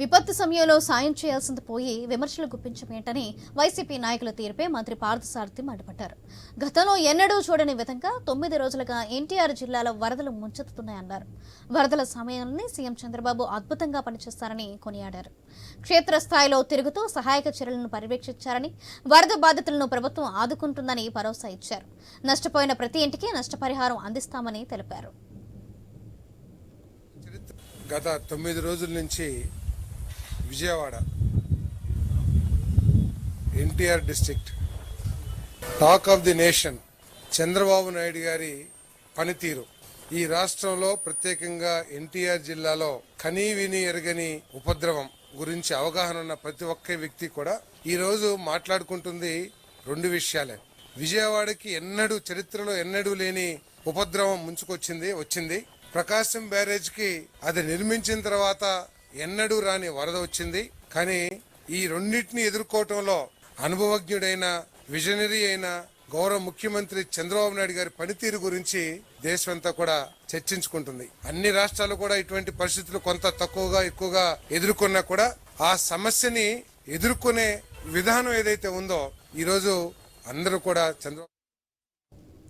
విపత్తు సమయంలో సాయం చేయాల్సింది పోయి విమర్శలు గుప్పించమేంటని వైసీపీ నాయకుల తీరుపై మంత్రి పార్థసారథి మండిపడ్డారు. గతంలో ఎన్నడూ చూడని విధంగా తొమ్మిది రోజులుగా ఎన్టీఆర్ జిల్లాలో వరదలు ముంచెత్తుతున్నాయన్నారు. వరదల సమయాన్ని సీఎం చంద్రబాబు అద్భుతంగా పనిచేస్తారని కొనియాడారు. క్షేత్రస్థాయిలో తిరుగుతూ సహాయక చర్యలను పర్యవేక్షించారని వరద బాధితులను ప్రభుత్వం ఆదుకుంటుందని భరోసా ఇచ్చారు. నష్టపోయిన ప్రతి ఇంటికి నష్టపరిహారం అందిస్తామని తెలిపారు. గత తొమ్మిది రోజుల నుంచి Vijayawada. NTR district talk of the nation. Chandrababu Naidu garu పనితీరు. ఈ రాష్ట్రంలో ప్రత్యేకంగా ఎన్టీఆర్ జిల్లాలో కనీ విని ఎరగని ఉపద్రవం గురించి అవగాహన ఉన్న ప్రతి ఒక్క వ్యక్తి కూడా ఈరోజు మాట్లాడుకుంటుంది రెండు విషయాలే. విజయవాడకి ఎన్నడూ చరిత్రలో ఎన్నడూ లేని ఉపద్రవం ముంచుకొచ్చింది వచ్చింది. ప్రకాశం బ్యారేజ్కి అది నిర్మించిన తర్వాత ఎన్నడూ రాని వరద వచ్చింది. కానీ ఈ రెండింటిని ఎదుర్కోవటంలో అనుభవజ్ఞుడైన విజనరీ అయిన గౌరవ ముఖ్యమంత్రి చంద్రబాబు నాయుడు గారి పనితీరు గురించి దేశమంతా కూడా చర్చించుకుంటుంది. అన్ని రాష్ట్రాలు కూడా ఇటువంటి పరిస్థితులు కొంత తక్కువగా ఎక్కువగా ఎదుర్కొన్నా కూడా ఆ సమస్యని ఎదుర్కొనే విధానం ఏదైతే ఉందో ఈరోజు అందరూ కూడా చంద్రబాబు